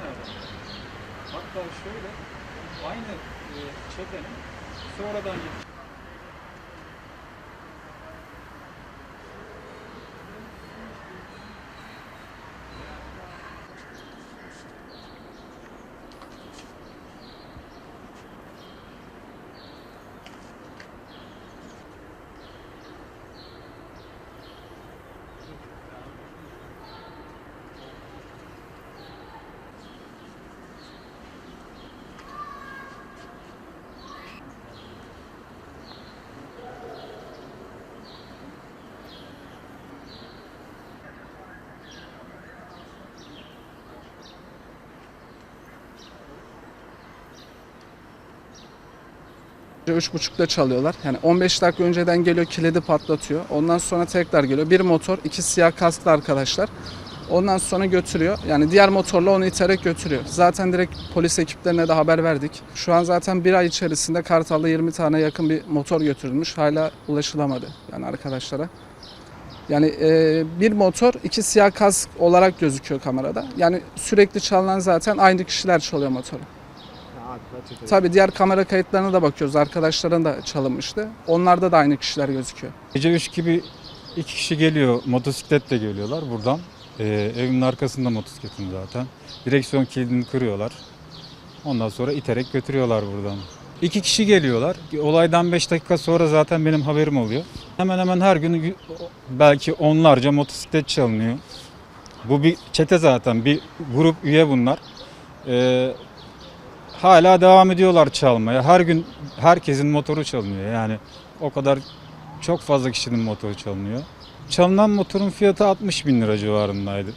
nereden? Hatta şöyle, aynı e, çetenin sonradan yetiştirilmiş 3.30'da çalıyorlar. Yani 15 dakika önceden geliyor kilidi patlatıyor. Ondan sonra tekrar geliyor. Bir motor, iki siyah kasklı arkadaşlar. Ondan sonra götürüyor. Yani diğer motorla onu iterek götürüyor. Zaten direkt polis ekiplerine de haber verdik. Şu an zaten bir ay içerisinde Kartal'da 20 tane yakın bir motor götürülmüş. Hala ulaşılamadı yani arkadaşlara. Yani e, bir motor iki siyah kask olarak gözüküyor kamerada. Yani sürekli çalınan zaten aynı kişiler çalıyor motoru. Tabii diğer kamera kayıtlarına da bakıyoruz. Arkadaşların da çalınmıştı. Onlarda da aynı kişiler gözüküyor. Gece 3 gibi iki kişi geliyor, motosikletle geliyorlar buradan. Ee, evimin arkasında motosikletim zaten. Direksiyon kilidini kırıyorlar. Ondan sonra iterek götürüyorlar buradan. İki kişi geliyorlar. Olaydan 5 dakika sonra zaten benim haberim oluyor. Hemen hemen her gün belki onlarca motosiklet çalınıyor. Bu bir çete zaten, bir grup üye bunlar. Ee, hala devam ediyorlar çalmaya. Her gün herkesin motoru çalınıyor. Yani o kadar çok fazla kişinin motoru çalınıyor. Çalınan motorun fiyatı 60 bin lira civarındaydı.